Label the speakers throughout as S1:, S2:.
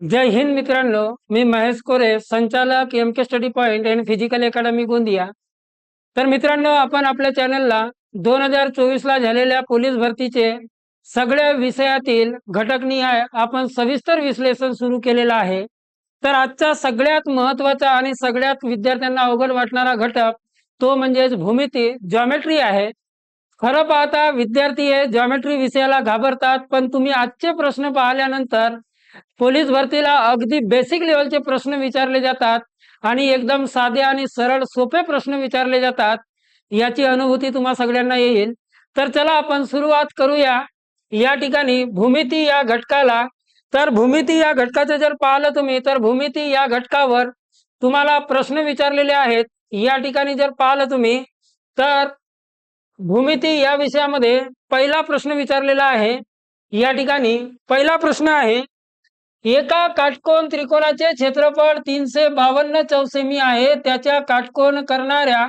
S1: जय हिंद मित्रांनो मी महेश कोरे संचालक M K study point and physical academy Gondia. तर मित्रांनो आपण आपल्या चॅनलला दोन हजार चोवीसला झालेल्या पोलीस भरतीचे सगळ्या विषयातील घटकनिहाय आपण सविस्तर विश्लेषण सुरू केलेलं आहे. तर आजचा सगळ्यात महत्त्वाचा आणि सगळ्यात विद्यार्थ्यांना अवघड वाटणारा घटक तो म्हणजेच भूमिती जॉमेट्री आहे. खरं पाहता विद्यार्थी हे जॉमेट्री विषयाला घाबरतात पण तुम्ही आजचे प्रश्न पाहिल्यानंतर पोलीस भरतीला अगदी बेसिक लेवलचे प्रश्न विचारले जातात आणि एकदम साधे आणि सरळ सोपे प्रश्न विचारले जातात. याची अनुभूती तुम्हा सगळ्यांना येईल. तर चला आपण सुरुवात करूया. या ठिकाणी भूमिती या घटकाला तर भूमिती या घटकाचं जर पाहिलं तुम्ही तर भूमिती या घटकावर तुम्हाला प्रश्न विचारलेले आहेत. या ठिकाणी जर पाहिलं तुम्ही तर भूमिती या विषयामध्ये पहिला प्रश्न विचारलेला आहे. या ठिकाणी पहिला प्रश्न आहे एका काटकोन त्रिकोणाचे क्षेत्रफळ तीनशे बावन्न चौसेमी आहे. त्याच्या काटकोन करणाऱ्या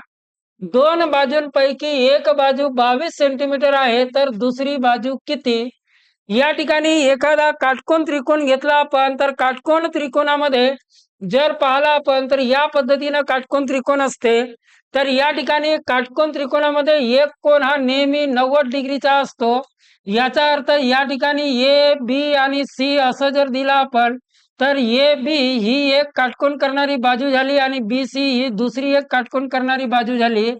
S1: दोन बाजूंपैकी एक बाजू बावीस सेंटीमीटर आहे तर दुसरी बाजू किती? या ठिकाणी एखादा काटकोन त्रिकोण घेतला आपण तर काटकोन त्रिकोणामध्ये जर पाहिला आपण तर या पद्धतीनं काटकोन त्रिकोण असते. तर या ठिकाणी काटकोन त्रिकोणामध्ये एक कोण हा नेहमी नव्वद डिग्रीचा असतो. याचा अर्थ या ठिकाणी ए बी आणि सी असं जर दिला आपण तर ए बी ही एक काटकोन करणारी बाजू झाली आणि बी सी ही दुसरी एक काटकोन करणारी बाजू झाली.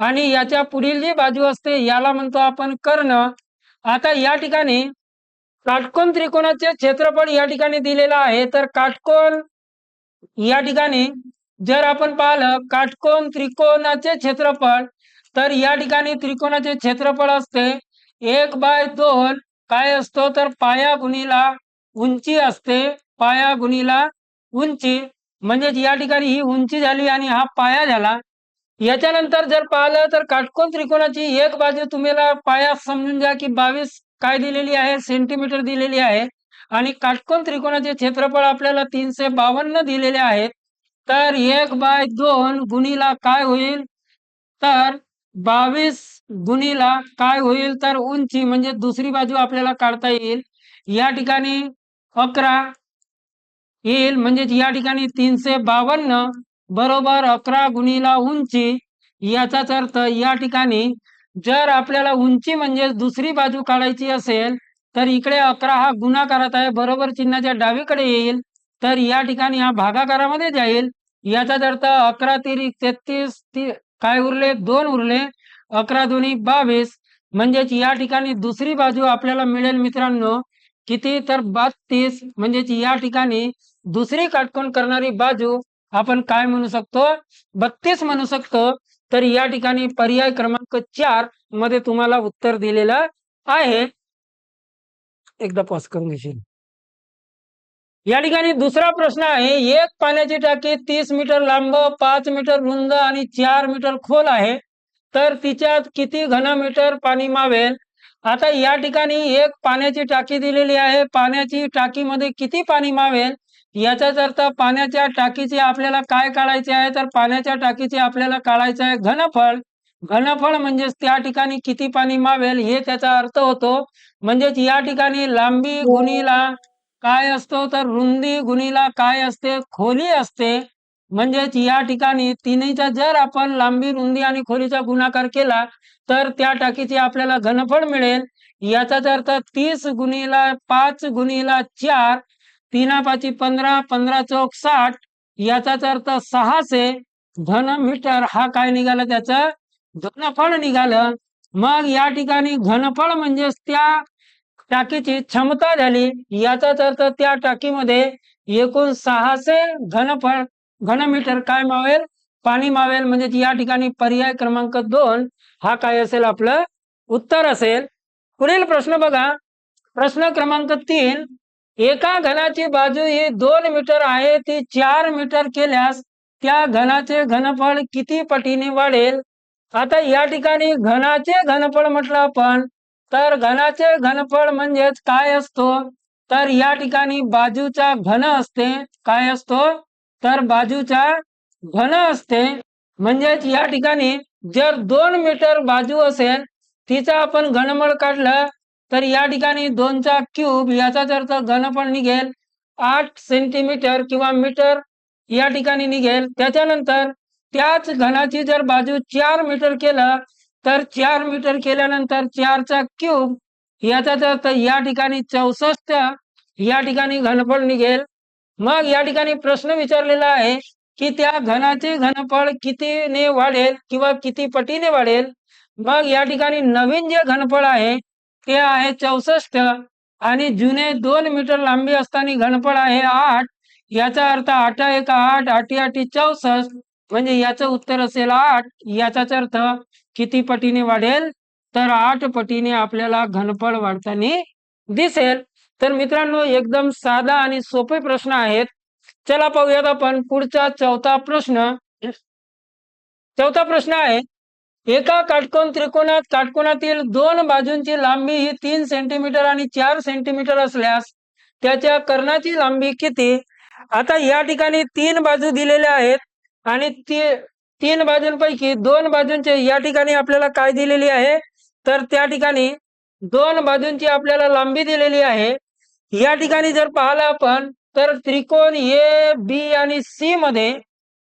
S1: आणि याच्या पुढील जी बाजू असते याला म्हणतो आपण कर्ण. आता या ठिकाणी काटकोन त्रिकोणाचे क्षेत्रफळ या ठिकाणी दिलेलं आहे तर काटकोन या ठिकाणी जर आपण पाहिलं काटकोन त्रिकोणाचे क्षेत्रफळ तर या ठिकाणी त्रिकोणाचे क्षेत्रफळ असते एक बाय दोन काय असतो तर पाया गुणीला उंची असते. पाया गुणीला उंची. म्हणजेच या ठिकाणी ही उंची झाली आणि हा पाया झाला. याच्यानंतर जर पाहिलं तर काटकोन त्रिकोणाची एक बाजू तुम्हाला पाया समजून घ्या की बावीस काय दिलेली आहे? सेंटीमीटर दिलेली आहे. आणि काटकोन त्रिकोणाचे क्षेत्रफळ आपल्याला तीनशे बावन्न दिलेले आहेत. तर एक बाय दोन गुणीला काय होईल? तर बावीस गुणीला काय होईल तर उंची म्हणजे दुसरी बाजू आपल्याला काढता येईल. या ठिकाणी अकरा येईल म्हणजे या ठिकाणी तीनशे बावन्न बरोबर अकरा गुणीला उंची. याचाच अर्थ या ठिकाणी जर आपल्याला उंची म्हणजे दुसरी बाजू काढायची असेल तर इकडे अकरा हा गुणाकारात आहे बरोबर चिन्हाच्या डावीकडे येईल. तर या ठिकाणी हा भागाकारामध्ये जाईल. याचाच अर्थ अकरा तिरी तेहतीस ती काय उरले? दोन उरले. अकरा दोन्ही बावीस. म्हणजेच या ठिकाणी दुसरी बाजू आपल्याला मिळेल मित्रांनो. किती? तर बत्तीस. म्हणजेच या ठिकाणी दुसरी काटकोण करणारी बाजू आपण काय म्हणू शकतो? बत्तीस म्हणू शकतो. तर या ठिकाणी पर्याय क्रमांक चारमध्ये तुम्हाला उत्तर दिलेलं आहे. एकदा पॉज करून घेशील. या ठिकाणी दुसरा प्रश्न आहे एक पाण्याची टाकी तीस मीटर लांब पाच मीटर रुंद आणि चार मीटर खोल आहे. तर तिच्यात किती घनमीटर पाणी मावेल? आता या ठिकाणी एक पाण्याची टाकी दिलेली आहे. पाण्याची टाकीमध्ये किती पाणी मावेल? याचाच अर्थ पाण्याच्या टाकीचे आपल्याला काय काढायचे आहे? तर पाण्याच्या टाकीचे आपल्याला काढायचे आहे घनफळ. घनफळ म्हणजेच त्या ठिकाणी किती पाणी मावेल हे त्याचा अर्थ होतो. म्हणजेच या ठिकाणी लांबी गुणीला काय असतो तर रुंदी गुणीला काय असते? खोली असते. म्हणजेच या ठिकाणी तिन्हीचा जर आपण लांबी रुंदी आणि खोलीचा गुणाकार केला तर त्या टाकीचे आपल्याला घनफळ मिळेल. याचाच अर्थ तीस गुणीला पाच गुणीला चार तीना पाची पंधरा पंधरा चौक साठ याचाच अर्थ सहाशे. घन मीटर हा काय निघाला त्याचं? घनफळ निघालं. मग या ठिकाणी घनफळ म्हणजेच त्या टाकीची क्षमता झाली. याचाच अर्थ त्या टाकीमध्ये एकूण सहाशे घनफळ घनमीटर काय मावेल? पाणी मावेल. म्हणजे या ठिकाणी पर्याय क्रमांक दोन हा काय असेल? आपलं उत्तर असेल. पुढील प्रश्न बघा. प्रश्न क्रमांक तीन. एका घनाची बाजू ही दोन मीटर आहे. ती चार मीटर केल्यास त्या घनाचे घनफळ किती पटीने वाढेल? आता या ठिकाणी घनाचे घनफळ म्हटलं आपण. तर घनाचे घनफळ म्हणजेच काय असतो? तर या ठिकाणी बाजूचा घन असते. काय असतो? तर बाजूचा घन असते. म्हणजेच या ठिकाणी जर दोन मीटर बाजू असेल तिचा आपण घनमळ काढलं तर या ठिकाणी दोनचा क्यूब याचाच अर्थ घनफळ निघेल आठ सेंटीमीटर किंवा मीटर या ठिकाणी निघेल. त्याच्यानंतर त्याच घनाची जर बाजू चार मीटर केलं तर चार मीटर केल्यानंतर चारचा क्यूब याचाच अर्थ या ठिकाणी चौसष्ट या ठिकाणी घनफळ निघेल. मग या ठिकाणी प्रश्न विचारलेला आहे की त्या घनाचे घनफळ कितीने वाढेल किंवा किती पटीने वाढेल? मग या ठिकाणी नवीन जे घनफळ आहे ते आहे चौसष्ट आणि जुने दोन मीटर लांबी असताना घनफळ आहे आठ. याचा अर्थ आठ एक आठ आठी आठी चौसष्ट म्हणजे याचं उत्तर असेल आठ. याचाच अर्थ किती पटीने वाढेल? तर आठ पटीने आपल्याला घनफळ वाढताना दिसेल. तर मित्रांनो एकदम साधा आणि सोपे प्रश्न आहेत. चला पाहूयात आपण पुढचा चौथा प्रश्न. चौथा प्रश्न आहे एका काटकोन त्रिकोणात काटकोनातील दोन बाजूंची लांबी ही तीन सेंटीमीटर आणि चार सेंटीमीटर असल्यास त्याच्या कर्णाची लांबी किती? आता या ठिकाणी तीन बाजू दिलेल्या आहेत आणि ती तीन बाजूंपैकी दोन बाजूंचे या ठिकाणी आपल्याला काय दिलेली आहे? तर त्या ठिकाणी दोन बाजूंची आपल्याला लांबी दिलेली आहे. या ठिकाणी जर पाहिलं आपण तर त्रिकोण ए बी आणि सी मध्ये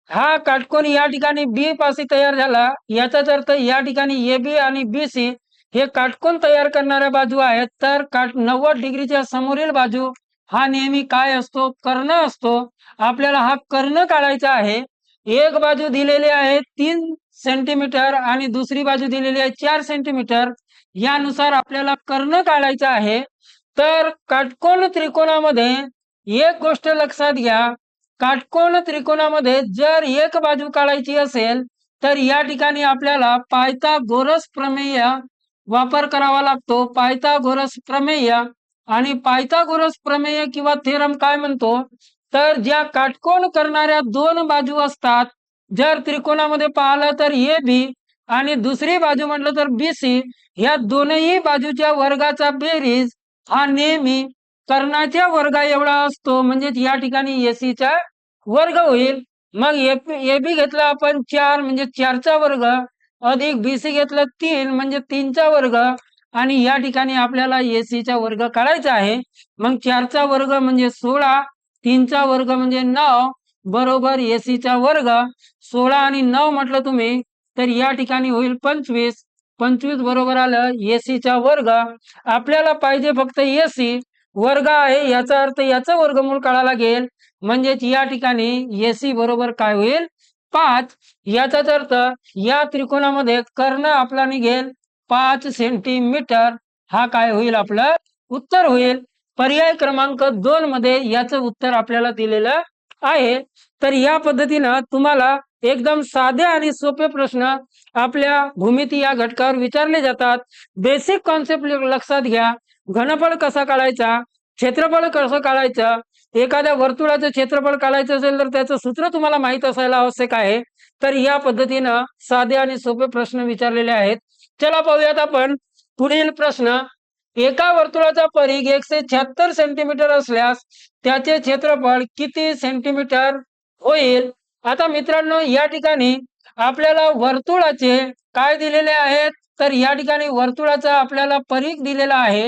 S1: हा काटकोन या ठिकाणी बी पाशी तयार झाला. याचाच अर्थ या ठिकाणी ए बी आणि बी सी हे काटकोन तयार करणाऱ्या बाजू आहेत. तर काट नव्वद डिग्रीच्या समोरील बाजू हा नेहमी काय असतो? कर्ण असतो. आपल्याला हा कर्ण काढायचा आहे. एक बाजू दिलेली आहे तीन सेंटीमीटर आणि दुसरी बाजू दिलेली आहे चार सेंटीमीटर यानुसार आपल्याला कर्ण काढायचं आहे. तर काटकोन त्रिकोणामध्ये एक गोष्ट लक्षात घ्या. काटकोन त्रिकोणामध्ये जर एक बाजू काढायची असेल तर या ठिकाणी आपल्याला पायता गोरस प्रमेय वापर करावा लागतो. पायता गोरस प्रमेय आणि पायता गोरस प्रमेय किंवा थेरम काय म्हणतो? तर ज्या काटकोण करणाऱ्या दोन बाजू असतात जर त्रिकोणामध्ये पाहिलं तर ए बी आणि दुसरी बाजू म्हटलं तर बी सी ह्या दोनही बाजूच्या वर्गाचा बेरीज हा नेहमी कर्णाच्या वर्गा एवढा असतो. म्हणजे या ठिकाणी एसीचा वर्ग होईल. मग ए बी घेतला आपण चार म्हणजे चारचा वर्ग. अधिक बी सी घेतलं तीन म्हणजे तीनचा वर्ग. आणि या ठिकाणी आपल्याला एसीचा वर्ग काढायचा आहे. मग चारचा वर्ग म्हणजे सोळा तीनचा वर्ग म्हणजे नऊ बरोबर एसीचा वर्ग सोळा आणि नऊ म्हटलं तुम्ही तर या ठिकाणी होईल पंचवीस. पंचवीस बरोबर आलं एसीचा वर्ग. आपल्याला पाहिजे फक्त एसी. वर्ग आहे याचा अर्थ याचं वर्गमूळ काढा लागेल. म्हणजेच या ठिकाणी एसी बरोबर काय होईल? पाच. याचाच अर्थ या त्रिकोणामध्ये कर्ण आपला निघेल. पाच सेंटीमीटर. हा काय होईल आपलं? उत्तर होईल. पर्याय क्रमांक दोन मध्ये याचं उत्तर आपल्याला दिलेलं आहे. तर या पद्धतीनं तुम्हाला एकदम साधे आणि सोपे प्रश्न आपल्या भूमिती या घटकावर विचारले जातात. बेसिक कॉन्सेप्ट लक्षात घ्या. घनफळ कसा काढायचा? क्षेत्रफळ कसं काढायचं? एखाद्या वर्तुळाचं क्षेत्रफळ काढायचं असेल तर त्याचं सूत्र तुम्हाला माहीत असायला आवश्यक आहे. तर या पद्धतीनं साधे आणि सोपे प्रश्न विचारलेले आहेत. चला पाहूयात आपण पुढील प्रश्न. एका वर्तुळाचा परिघ एकशे शहात्तर सेंटीमीटर असल्यास त्याचे क्षेत्रफळ किती सेंटीमीटर होईल? आता मित्रांनो या ठिकाणी आपल्याला वर्तुळाचे काय दिलेले आहेत? तर या ठिकाणी वर्तुळाचा आपल्याला परीघ दिलेला आहे.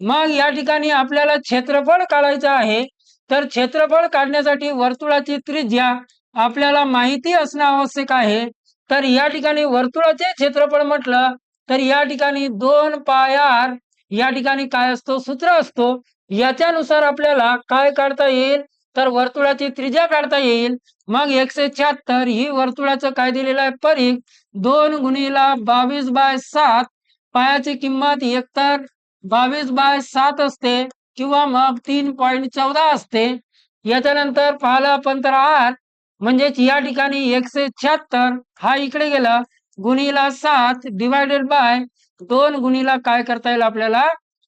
S1: मग या ठिकाणी आपल्याला क्षेत्रफळ काढायचं आहे. तर क्षेत्रफळ काढण्यासाठी वर्तुळाची त्रिज्या आपल्याला माहिती असणं आवश्यक आहे. तर या ठिकाणी वर्तुळाचे क्षेत्रफळ म्हटलं तर या ठिकाणी दोन पाय आर या ठिकाणी काय असतो? सूत्र असतो. याच्यानुसार आपल्याला काय काढता येईल? तर वर्तुळाची त्रिज्या काढता येईल. मग एकशे शहात्तर ही वर्तुळाचं काय दिलेलं आहे? परीख दोन गुणीला बावीस बाय सात. पायाची किंमत एकतर बावीस बाय सात असते किंवा मग तीन पॉईंट चौदा असते. याच्यानंतर पाहिलं आपण तर आर म्हणजेच या ठिकाणी एकशे शहात्तर हा इकडे गेला. गुणीला सात डिवायडेड बाय दोन गुणीला काय करता येईल आपल्याला?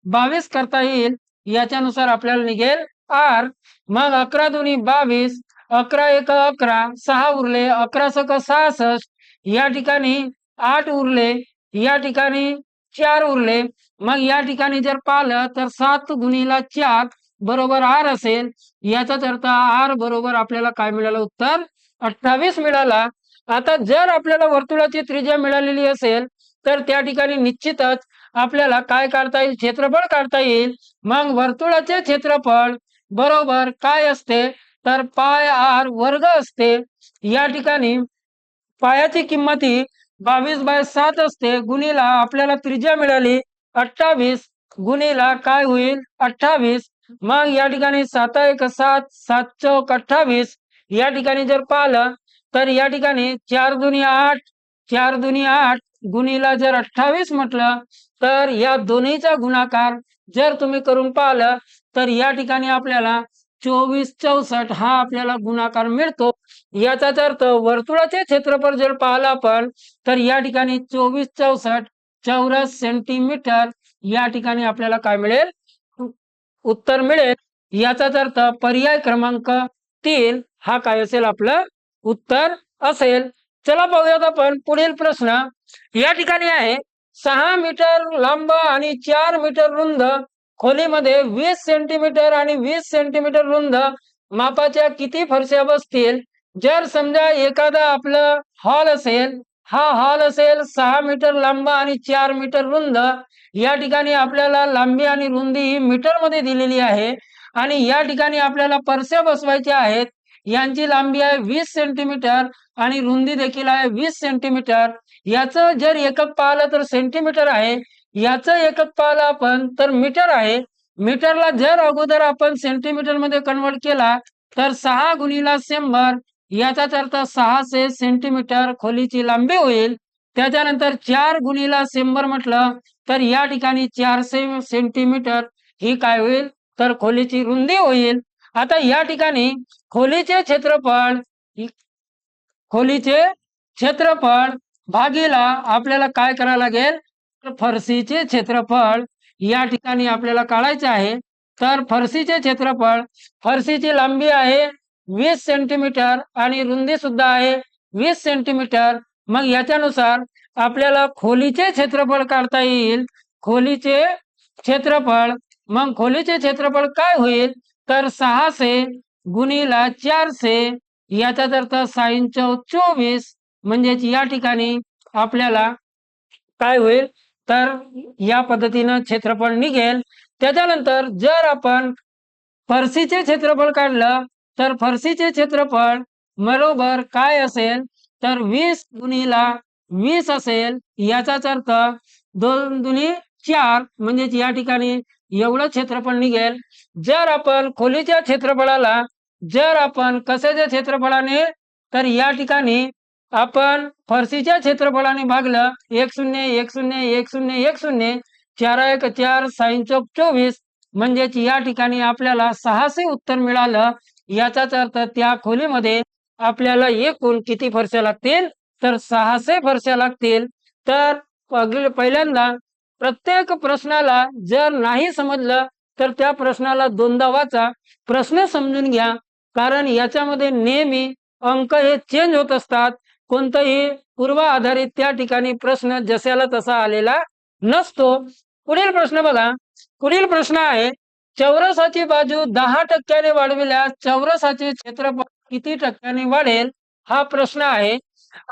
S1: बावीस करता येईल. याच्यानुसार आपल्याला निघेल आर. मग अकरा दोन्ही बावीस अकरा एक अकरा सहा उरले अकरा सक सहासष्ट या ठिकाणी आठ उरले या ठिकाणी चार उरले. मग या ठिकाणी जर पाहिलं तर सात गुणीला चार बरोबर आर असेल. याचाच अर्थ आर बरोबर आपल्याला काय मिळालं? उत्तर अठ्ठावीस मिळाला. आता जर आपल्याला वर्तुळाची त्रिज्या मिळालेली असेल तर त्या ठिकाणी निश्चितच आपल्याला काय काढता येईल? क्षेत्रफळ काढता येईल. मग वर्तुळाचे क्षेत्रफळ बरोबर काय असते? तर पाय आर वर्ग असते. या ठिकाणी पायाची किंमत ही बावीस बाय सात असते. गुणीला आपल्याला त्रिज्या मिळाली. अठ्ठावीस गुणीला काय होईल? अठ्ठावीस. मग या ठिकाणी सात एक सात सात चौक अठ्ठावीस. या ठिकाणी जर पाहिलं तर या ठिकाणी चार दुनी आठ चार दुनी आठ गुणीला जर अठ्ठावीस म्हटलं तर या दोन्हीचा गुणाकार जर तुम्ही करून पाहिलं तर या ठिकाणी आपल्याला चोवीस चौसष्ट हा आपल्याला गुणाकार मिळतो. याचाच अर्थ वर्तुळाचे क्षेत्रफळ जर पाहिलं आपण तर या ठिकाणी चोवीस चौसष्ट चौरस सेंटीमीटर या ठिकाणी आपल्याला काय मिळेल? उत्तर मिळेल. याचाच अर्थ पर्याय क्रमांक तीन हा काय असेल? आपलं उत्तर असेल. चला पाहूयात आपण पुढील प्रश्न. या ठिकाणी आहे. सहा मीटर लांब आणि चार मीटर रुंद खोलीमध्ये वीस सेंटीमीटर आणि वीस सेंटीमीटर रुंद मापाच्या किती फरशा बसतील? जर समजा एखादा आपलं हॉल असेल हा हॉल असेल सहा मीटर लांब आणि चार मीटर रुंद. या ठिकाणी आपल्याला लांबी आणि रुंदी ही मीटरमध्ये दिलेली आहे. आणि या ठिकाणी आपल्याला परस्या बसवायच्या आहेत. यांची लांबी आहे वीस सेंटीमीटर आणि रुंदी देखील आहे वीस सेंटीमीटर. याचं जर एकक पाहिलं तर सेंटीमीटर आहे. याचं एकक पाहिलं आपण तर मीटर आहे. मीटरला जर अगोदर आपण सेंटीमीटरमध्ये कन्वर्ट केला तर सहा गुणीला शंभर याचाच अर्थ सहाशे सेंटीमीटर खोलीची लांबी होईल. त्याच्यानंतर चार गुणीला शंभर म्हटलं तर या ठिकाणी चारशे सेंटीमीटर ही काय होईल? तर खोलीची रुंदी होईल. आता या ठिकाणी खोलीचे क्षेत्रफळ खोलीचे क्षेत्रफळ भागीला आपल्याला काय करावं लागेल? फरसीचे फरशीचे क्षेत्रफळ या ठिकाणी आपल्याला काढायचे आहे. तर फरशीचे क्षेत्रफळ फरशीची लांबी आहे वीस सेंटीमीटर आणि रुंदी सुद्धा आहे वीस सेंटीमीटर. मग याच्यानुसार आपल्याला खोलीचे क्षेत्रफळ काढता येईल. खोलीचे क्षेत्रफळ मग खोलीचे क्षेत्रफळ काय होईल? तर सहाशे गुणीला चारशे याचा अर्थ साईन चौ चोवीस. म्हणजेच या ठिकाणी आपल्याला काय होईल? तर या पद्धतीनं क्षेत्रफळ निघेल. त्याच्यानंतर जर आपण फरशीचे क्षेत्रफळ काढलं तर फरशीचे क्षेत्रफळ बरोबर काय असेल? तर वीस गुणीला वीस असेल. याचाच अर्थ दोन दुनी चार म्हणजेच या ठिकाणी एवढं क्षेत्रफळ निघेल. जर आपण खोलीच्या क्षेत्रफळाला जर आपण कशाच्या क्षेत्रफळाने तर या ठिकाणी आपण फरशीच्या क्षेत्रफळाने भागलं एक शून्य एक शून्य एक शून्य एक शून्य चार एक चार साईन चौक चोवीस म्हणजेच या ठिकाणी आपल्याला सहाशे उत्तर मिळालं. याचाच अर्थ त्या खोलीमध्ये आपल्याला एकूण किती फरशा लागतील? तर सहाशे फरशा लागतील. तर पहिल्यांदा प्रत्येक प्रश्नाला जर नाही समजलं तर त्या प्रश्नाला दोनदा वाचा. प्रश्न समजून घ्या. कारण याच्यामध्ये नेहमी अंक हे चेंज होत असतात. कोणताही पूर्व आधारित त्या ठिकाणी प्रश्न जशाला तसा आलेला नसतो. पुढील प्रश्न बघा. पुढील प्रश्न आहे चौरसाची बाजू दहा टक्क्याने वाढविल्यास चौरसाचे क्षेत्रफळ किती टक्क्याने वाढेल? हा प्रश्न आहे.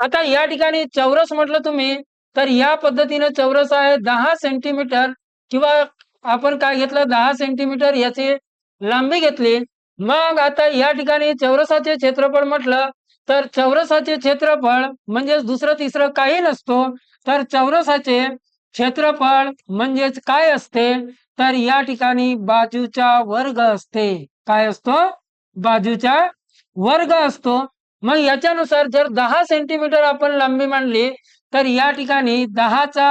S1: आता या ठिकाणी चौरस म्हटलं तुम्ही तर या पद्धतीने चौरस आहे दहा सेंटीमीटर किंवा आपण काय घेतलं? दहा सेंटीमीटर याची लांबी घेतली. मग आता या ठिकाणी चौरसाचे क्षेत्रफळ म्हटलं तर चौरसाचे क्षेत्रफळ म्हणजेच दुसरं तिसरं काही नसतो. तर चौरसाचे क्षेत्रफळ म्हणजेच काय असते? तर या ठिकाणी बाजूचा वर्ग असते. काय असतो? बाजूचा वर्ग असतो. मग याच्यानुसार जर दहा सेंटीमीटर आपण लांबी मांडली तर या ठिकाणी दहाचा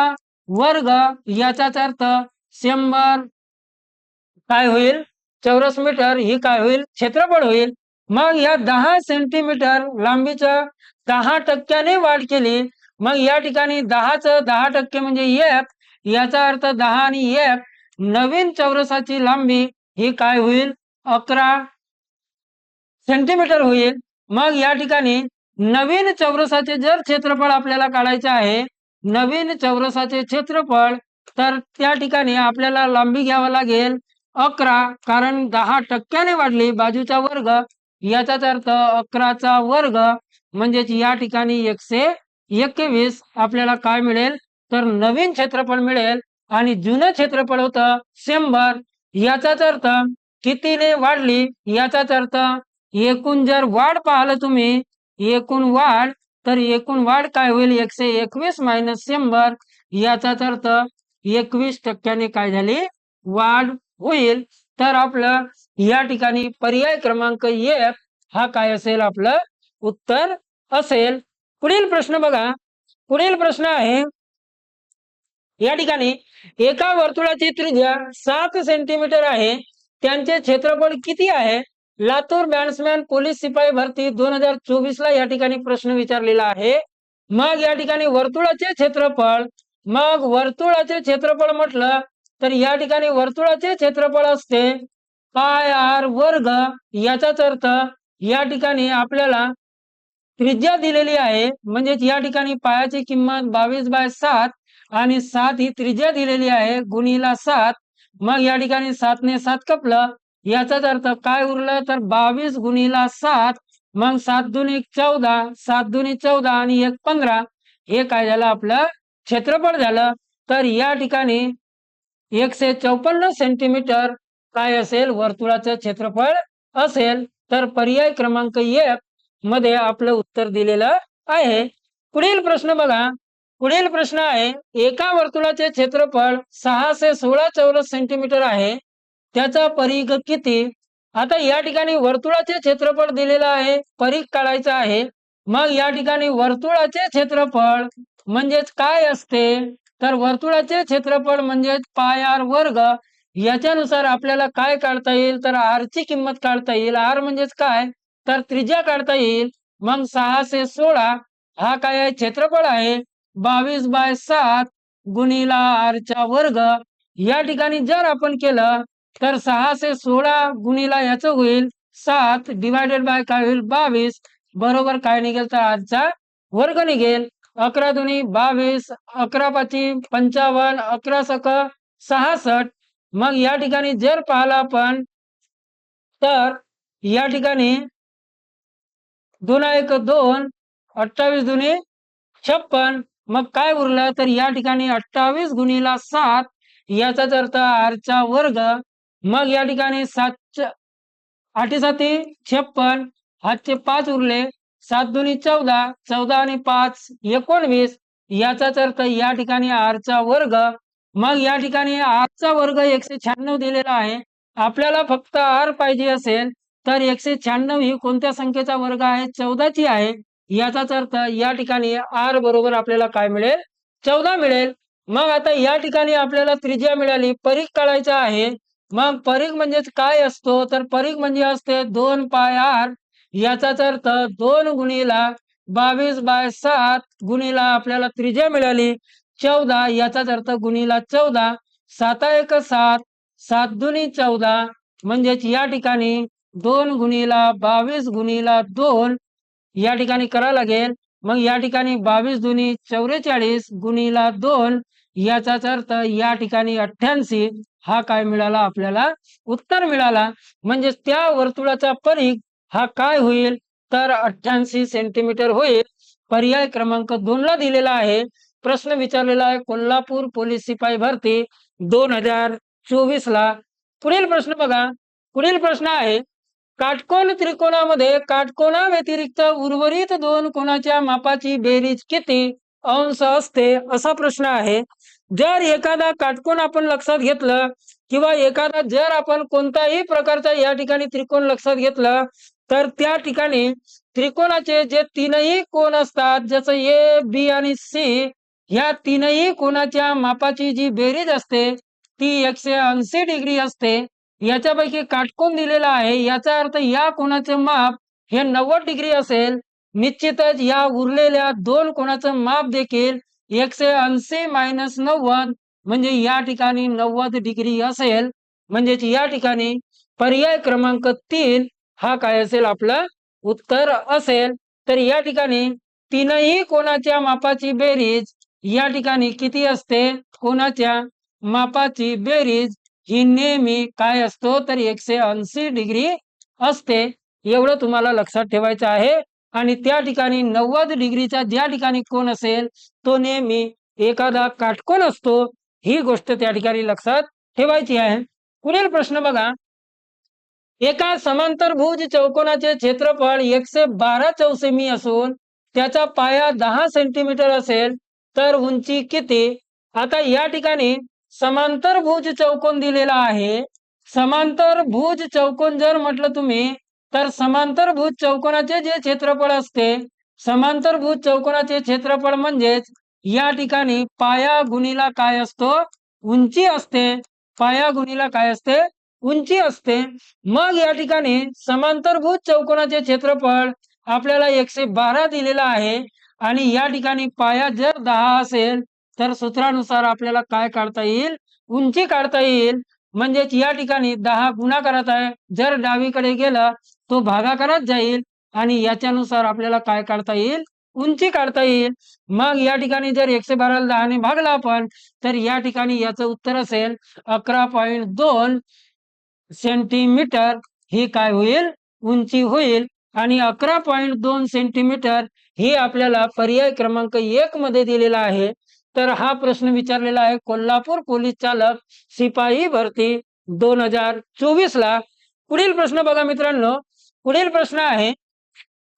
S1: वर्ग याचाच अर्थ शंभर काय होईल? चौरस मीटर ही काय होईल? क्षेत्रफळ होईल. मग या दहा सेंटीमीटर लांबीचं दहा टक्क्याने वाढ केली. मग या ठिकाणी दहाच दहा टक्के म्हणजे एक याचा अर्थ दहा आणि एक नवीन चौरसाची लांबी ही काय होईल? अकरा सेंटीमीटर होईल. मग या ठिकाणी नवीन चौरसाचे जर क्षेत्रफळ आपल्याला काढायचे आहे नवीन चौरसाचे क्षेत्रफळ तर त्या ठिकाणी आपल्याला लांबी घ्यावं लागेल अकरा कारण दहा टक्क्याने वाढली. बाजूचा वर्ग याचाच अर्थ अकराचा वर्ग म्हणजेच या ठिकाणी एकशे एकवीस आपल्याला काय मिळेल? तर नवीन क्षेत्रफळ मिळेल आणि जुनं क्षेत्रफळ होतं शंभर. याचाच अर्थ कितीने वाढली? याचाच अर्थ एकूण जर वाढ पाहिलं तुम्ही एकूण वाढ तर एकूण वाढ काय होईल? एकशे एकवीस मायनस शंभर. याचाच अर्थ एकवीस टक्क्याने काय झाली? वाढ होईल. तर आपलं या ठिकाणी पर्याय क्रमांक एक हा काय असेल? आपलं उत्तर असेल. पुढील प्रश्न बघा. पुढील प्रश्न आहे. या ठिकाणी एका वर्तुळाची त्रिज्या सात सेंटीमीटर आहे. त्यांचे क्षेत्रफळ किती आहे? लातूर बॅट्समॅन पोलीस शिपाई भरती दोन हजार चोवीस ला या ठिकाणी प्रश्न विचारलेला आहे. मग या ठिकाणी वर्तुळाचे क्षेत्रफळ मग वर्तुळाचे क्षेत्रफळ म्हटलं तर या ठिकाणी वर्तुळाचे क्षेत्रफळ असते पाय आर वर्ग याचाच अर्थ या ठिकाणी आपल्याला त्रिज्या दिलेली आहे. म्हणजे या ठिकाणी पायाची किंमत बावीस बाय सात आणि सात ही त्रिज्या दिलेली आहे. गुणीला सात. मग या ठिकाणी सातने सात कपलं. याचाच अर्थ काय उरलं? तर बावीस गुणीला सात. मग सात दुनी चौदा. सात दुनी चौदा आणि एक पंधरा. हे काय झालं? आपलं क्षेत्रफळ झालं. तर या ठिकाणी एकशे चौपन्न सेंटीमीटर काय असेल? वर्तुळाचं क्षेत्रफळ असेल तर पर्याय क्रमांक एक मध्ये आपलं उत्तर दिलेलं आहे. पुढील प्रश्न बघा. पुढील प्रश्न आहे एका वर्तुळाचे क्षेत्रफळ सहाशे सोळा चौरस सेंटीमीटर आहे. त्याचा परिघ किती? आता या ठिकाणी वर्तुळाचे क्षेत्रफळ दिलेलं आहे परीघ काढायचा आहे. मग या ठिकाणी वर्तुळाचे क्षेत्रफळ म्हणजेच काय असते? तर वर्तुळाचे क्षेत्रफळ म्हणजेच पाय आर वर्ग याच्यानुसार आपल्याला काय काढता येईल? तर आरची किंमत काढता येईल. आर म्हणजेच काय? तर त्रिज्या काढता येईल. मग सहाशे सोळा हा काय आहे? क्षेत्रफळ आहे. बावीस बाय सात गुणीला आरचा वर्ग. या ठिकाणी जर आपण केलं तर सहाशे सोळा गुणीला याचं होईल सात डिवायडेड बाय काय होईल? बावीस. बरोबर काय निघेल? तर आजचा वर्ग निघेल. अकरा दुनी बावीस अकरा पाची पंचावन्न अकरा सक सहासष्ट. मग या ठिकाणी जर पाहिलं आपण तर या ठिकाणी दोन एक दोन अठ्ठावीस दुनी छप्पन. मग काय उरलं? तर या ठिकाणी अठ्ठावीस गुणीला सात याचाच अर्थ आरचा वर्ग. मग या ठिकाणी सात आठी साती छप्पन हातचे पाच उरले. सात दुनी चौदा चौदा आणि पाच एकोणवीस. याचाच अर्थ या ठिकाणी आरचा वर्ग. मग या ठिकाणी आरचा वर्ग एकशे शहाण्णव दिलेला आहे. आपल्याला फक्त आर पाहिजे असेल तर एकशे शहाण्णव ही कोणत्या संख्येचा वर्ग आहे? चौदाची आहे. याचाच अर्थ या ठिकाणी आर बरोबर आपल्याला काय मिळेल? चौदा मिळेल. मग आता या ठिकाणी आपल्याला त्रिज्या मिळाली. परीख काढायचा आहे. मग परीख म्हणजेच काय असतो? तर परीख म्हणजे असते दोन पाय आर. याचाच अर्थ दोन गुणीला बावीस बाय सात गुणीला आपल्याला त्रिज्या मिळाली. चौदा याचाच अर्थ गुणीला चौदा साता एक सात सात दुनी चौदा म्हणजेच या ठिकाणी दोन गुणीला बावीस गुणीला दोन या ठिकाणी करा लागेल. मग या ठिकाणी बावीस दुनी चौवेचाळीस गुणीला दोन याचाच अर्थ या ठिकाणी अठ्ठ्याऐंशी हा काय मिळाला? आपल्याला उत्तर मिळाला. म्हणजे त्या वर्तुळाचा परीघ हा काय होईल? तर अठ्ठ्याऐंशी सेंटीमीटर होईल. पर्याय क्रमांक दोन ला दिलेला आहे. प्रश्न विचारलेला आहे. कोल्हापूर पोलीस शिपाई भरती दोन हजार चोवीस ला. पुढील प्रश्न बघा. पुढील प्रश्न आहे काटकोन त्रिकोणामध्ये काटकोणा व्यतिरिक्त उर्वरित दोन कोणाच्या मापाची बेरीज किती अंश असते? असा प्रश्न आहे. जर एखादा काटकोन आपण लक्षात घेतलं किंवा एखादा जर आपण कोणताही प्रकारचा या ठिकाणी त्रिकोण लक्षात घेतलं तर त्या ठिकाणी त्रिकोणाचे जे तीनही कोण असतात जसं ए बी आणि सी ह्या तीनही कोणाच्या मापाची जी बेरीज असते ती एकशे ऐंशी डिग्री असते. याच्यापैकी काटकोन दिलेला आहे. याचा अर्थ या कोणाचे माप हे नव्वद डिग्री असेल. निश्चितच या उरलेल्या दोन कोणाचं माप देखील एकशे ऐंशी मायनस नव्वद म्हणजे या ठिकाणी नव्वद डिग्री असेल. म्हणजेच या ठिकाणी पर्याय क्रमांक तीन हा काय असेल? आपलं उत्तर असेल. तर या ठिकाणी तीनही कोणाच्या मापाची बेरीज या ठिकाणी किती असते? कोणाच्या मापाची बेरीज ही नेहमी काय असतो? तर एकशे ऐंशी डिग्री असते. एवढं तुम्हाला लक्षात ठेवायचं आहे. आणि त्या ठिकाणी नव्वद डिग्रीचा ज्या ठिकाणी कोण असेल तो नेहमी एखादा काटकोन असतो. ही गोष्ट त्या ठिकाणी लक्षात ठेवायची आहे. पुढील प्रश्न बघा. एका समांतरभुज चौकोनाचे क्षेत्रफळ एकशे बारा चौसेमी असून त्याचा पाया दहा सेंटीमीटर असेल. तर उंची किती? आता या ठिकाणी समांतर भुज चौकोन दिलेला आहे. समांतर भुज चौकोन जर म्हटलं तुम्ही तर समांतर भुज चौकोनाचे जे क्षेत्रफळ असते समांतर भुज चौकोनाचे क्षेत्रफळ म्हणजेच या ठिकाणी पाया गुणीला काय असतो? उंची असते. पाया गुणीला काय असते? उंची असते. मग या ठिकाणी समांतरभूत चौकोनाचे क्षेत्रफळ आपल्याला एकशे बारा दिलेला आहे. आणि या ठिकाणी पाया जर दहा असेल तर सूत्रानुसार आपल्याला काय काढता येईल? उंची काढता येईल. म्हणजेच या ठिकाणी दहा गुणाकारात आहे. जर डावीकडे गेला तो भागाकारात जाईल आणि याच्यानुसार आपल्याला काय काढता येईल? उंची काढता येईल. मग या ठिकाणी जर एकशे बाराला दहाने भागला आपण तर या ठिकाणी याचं उत्तर असेल अकरा पॉईंट दोन सेंटीमीटर. ही काय होईल? उंची होईल आणि अकरा पॉईंट दोन सेंटीमीटर ही आपल्याला पर्याय क्रमांक एक मध्ये दिलेला आहे. तर हा प्रश्न विचारलेला आहे. कोल्हापूर पोलीस चालक शिपाई भरती दोन हजार चोवीस ला. पुढील प्रश्न बघा मित्रांनो. पुढील प्रश्न आहे.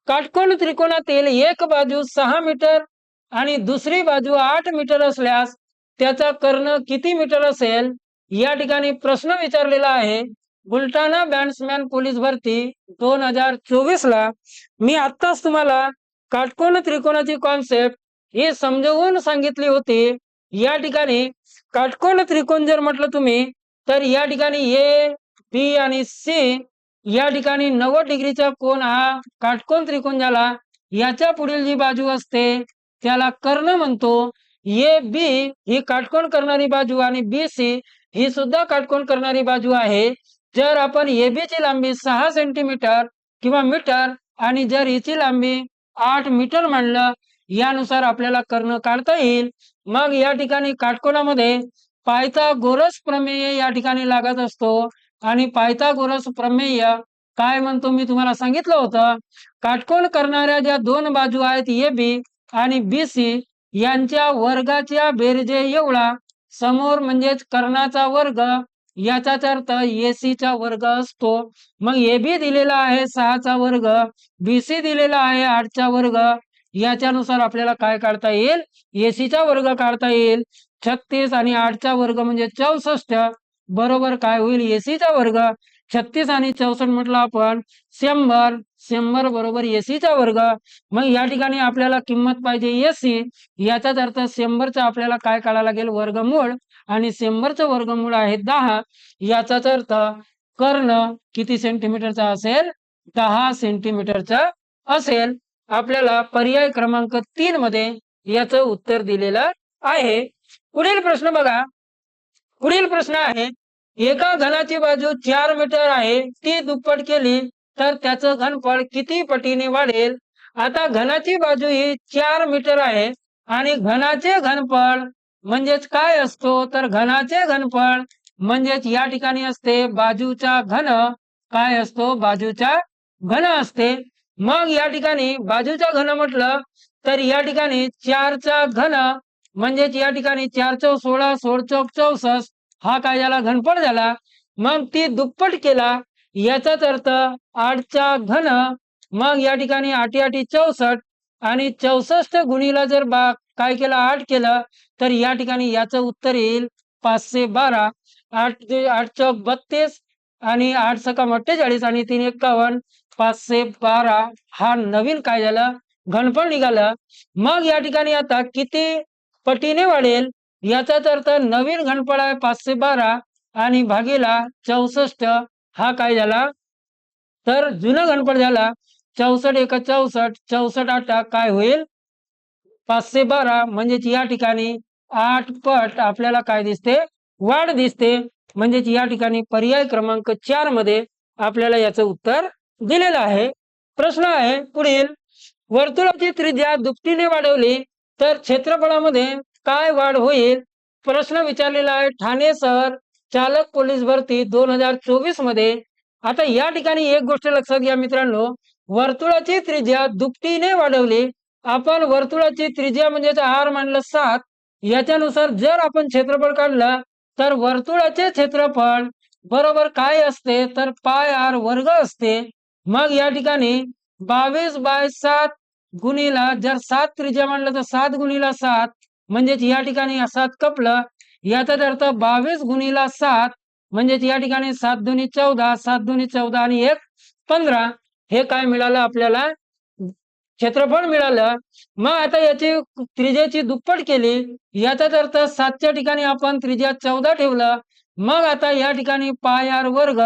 S1: काटकोण त्रिकोणातील एक बाजू सहा मीटर आणि दुसरी बाजू आठ मीटर असल्यास त्याचा कर्ण किती मीटर असेल? या ठिकाणी प्रश्न विचारलेला आहे. बुलटाणा बॅट्समॅन पोलीस भरती दोन हजार चोवीस ला. मी आत्ताच तुम्हाला काटकोन त्रिकोणाची कॉन्सेप्ट हे समजवून सांगितली होती. या ठिकाणी काटकोन त्रिकोण जर म्हटलं तुम्ही तर या ठिकाणी ए बी आणि सी या ठिकाणी नव्वद डिग्रीचा कोण हा काटकोन त्रिकोण झाला. याच्या पुढील जी बाजू असते त्याला कर्ण म्हणतो. ए बी ही काटकोण करणारी बाजू आणि बी सी ही सुद्धा काटकोण करणारी बाजू आहे. जर आपण AB ची लांबी सहा सेंटीमीटर किंवा मीटर आणि जर e हिची लांबी आठ मीटर मांडलं यानुसार आपल्याला कर्ण काढता येईल. मग या ठिकाणी काटकोणामध्ये पायथा गोरस प्रमेय या ठिकाणी लागत असतो. आणि पायथा गोरस प्रमेय काय म्हणतो मी तुम्हाला सांगितलं होतं? काटकोण करणाऱ्या ज्या दोन बाजू आहेत ए बी आणि बी सी यांच्या वर्गाच्या बेरजे एवढा. समोर म्हणजेच कर्णाचा वर्ग याचाच अर्थ एसी चा वर्ग असतो. मग ए बी दिलेला आहे सहाचा वर्ग. बी सी दिलेला आहे आठचा वर्ग. याच्यानुसार आपल्याला काय काढता येईल? एसीचा चा वर्ग काढता येईल. छत्तीस आणि आठचा वर्ग म्हणजे चौसष्ट. बरोबर काय होईल? एसीचा चा वर्ग. छत्तीस आणि चौसष्ट म्हटलं आपण शंभर. शंभर बरोबर एसीचा चा वर्ग. मग या ठिकाणी आपल्याला किंमत पाहिजे एसी याचाच अर्थ शंभरचा आपल्याला काय काढायला लागेल? वर्गमूळ. आणि शंभरचं वर्गमूळ आहे दहा. याचाच अर्थ कर्ण किती सेंटीमीटरचा असेल? दहा सेंटीमीटरचा असेल. आपल्याला पर्याय क्रमांक तीन मध्ये याचं उत्तर दिलेलं आहे. पुढील प्रश्न बघा. पुढील प्रश्न आहे एका घनाची बाजू चार मीटर आहे ती दुप्पट केली तर त्याचं घनफळ किती पटीने वाढेल? आता घनाची बाजू ही चार मीटर आहे आणि घनाचे घनफळ म्हणजेच काय असतो तर घनाचे घनफळ म्हणजेच या ठिकाणी असते बाजूचा घन. काय असतो? बाजूचा घन असते. मग या ठिकाणी बाजूचा घन म्हटलं तर या ठिकाणी चारचा घन म्हणजेच या ठिकाणी चार चौ सोळा सोळ चौक चौसष्ट हा काय झाला? घनफळ झाला. मग ती दुप्पट केला. याचाच अर्थ आठचा घन. मग या ठिकाणी आठी आठी चौसष्ट आणि चौसष्ट गुणीला जर बा काय केलं? आठ केलं. तर या ठिकाणी याचं उत्तर येईल पाचशे बारा. आठ आठ चौक बत्तीस आणि आठ सकाम अठ्ठेचाळीस आणि तीन एक्कावन्न. पाचशे बारा. हा नवीन काय झालं? घनफळ निघालं. मग या ठिकाणी आता किती पटीने वाढेल? याचाच अर्थ नवीन घनफळ आहे पाचशे बारा आणि भागीला चौसष्ट. हा काय झाला? तर जुनं घनफळ झाला. चौसष्ट एक चौसष्ट. चौसष्ट आठ काय होईल? पाचशे बारा म्हणजेच या ठिकाणी आठ पट आपल्याला काय दिसते? वाढ दिसते. म्हणजेच या ठिकाणी पर्याय क्रमांक चारमध्ये आपल्याला याचं उत्तर दिलेलं आहे. प्रश्न आहे पुढील. वर्तुळाची त्रिज्या दुपटीने वाढवली तर क्षेत्रफळामध्ये काय वाढ होईल? प्रश्न विचारलेला आहे ठाणे शहर चालक पोलीस भरती दोन हजार चोवीसमध्ये. आता या ठिकाणी एक गोष्ट लक्षात घ्या मित्रांनो. वर्तुळाची त्रिज्या दुपटीने वाढवली आपण वर्तुळाची त्रिज्या म्हणजेच आर मानलं सात याच्यानुसार जर आपण क्षेत्रफळ काढलं तर वर्तुळाचे क्षेत्रफळ बरोबर काय असते? तर पाय आर वर्ग असते. मग या ठिकाणी बावीस बाय सात गुणीला जर सात त्रिज्या म्हणलं तर सात गुणीला सात म्हणजेच या ठिकाणी सात कपलं. याचाच अर्थ बावीस गुणीला सात म्हणजेच या ठिकाणी सात दोन्ही चौदा सात दोन्ही चौदा आणि एक पंधरा. हे काय मिळालं आपल्याला? क्षेत्रफळ मिळालं. मग आता याची त्रिज्याची दुप्पट केली. याचाच अर्थ सातच्या ठिकाणी आपण त्रिज्या चौदा ठेवलं. मग आता या ठिकाणी पाय आर वर्ग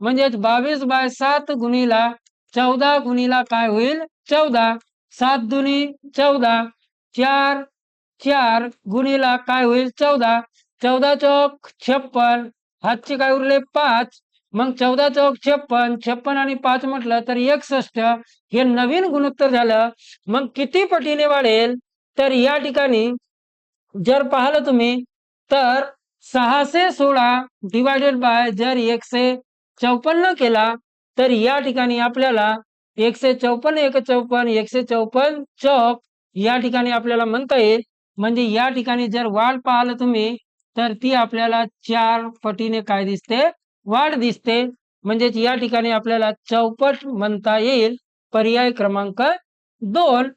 S1: म्हणजेच बावीस बाय सात गुणीला चौदा गुणीला काय होईल? चौदा. सात दुनी चौदा. चार चार गुणीला काय होईल? चौदा. चौदा चौक छप्पन. हातचे काय उरले? पाच. मग चौदा चौक छप्पन छप्पन आणि पाच म्हटलं तर एकसष्ट हे नवीन गुणोत्तर झालं. मग किती पटीने वाढेल? तर या ठिकाणी जर पाहिलं तुम्ही तर सहाशे सोळा डिवायडेड बाय जर एकशे चौपन्न केला तर या ठिकाणी आपल्याला एकशे चौपन्न एक चौपन्न एकशे चौपन्न चौक या ठिकाणी आपल्याला म्हणता येईल. म्हणजे या ठिकाणी जर वाढ पाहिलं तुम्ही तर ती आपल्याला चार पटीने काय दिसते? वाढ दिसते. म्हणजेच या ठिकाणी आपल्याला चौपट म्हणता येईल. पर्याय क्रमांक दोन.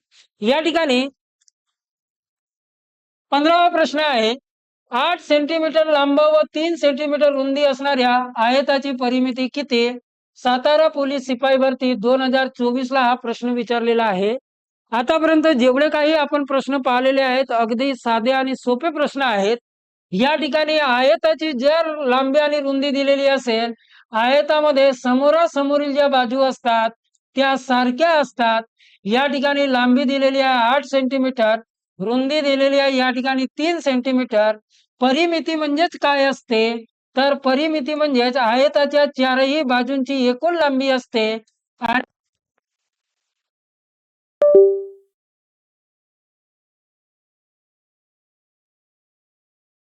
S1: या ठिकाणी पंधरावा प्रश्न आहे. आठ सेंटीमीटर लांब व तीन सेंटीमीटर रुंदी असणाऱ्या आयताची परिमिती किती? सातारा पोलीस शिपाई भरती दोन हजार चोवीस ला हा प्रश्न विचारलेला आहे. आतापर्यंत जेवढे काही आपण प्रश्न पाहिलेले आहेत अगदी साधे आणि सोपे प्रश्न आहेत. या ठिकाणी आयताची जर लांबी आणि रुंदी दिलेली असेल आयतामध्ये समोरासमोरील ज्या बाजू असतात त्या सारख्या असतात. या ठिकाणी लांबी दिलेली आहे आठ सेंटीमीटर रुंदी दिलेली आहे या ठिकाणी तीन सेंटीमीटर. परिमिती म्हणजेच काय असते? तर परिमिती म्हणजेच आयताच्या चारही बाजूंची एकूण लांबी असते. आणि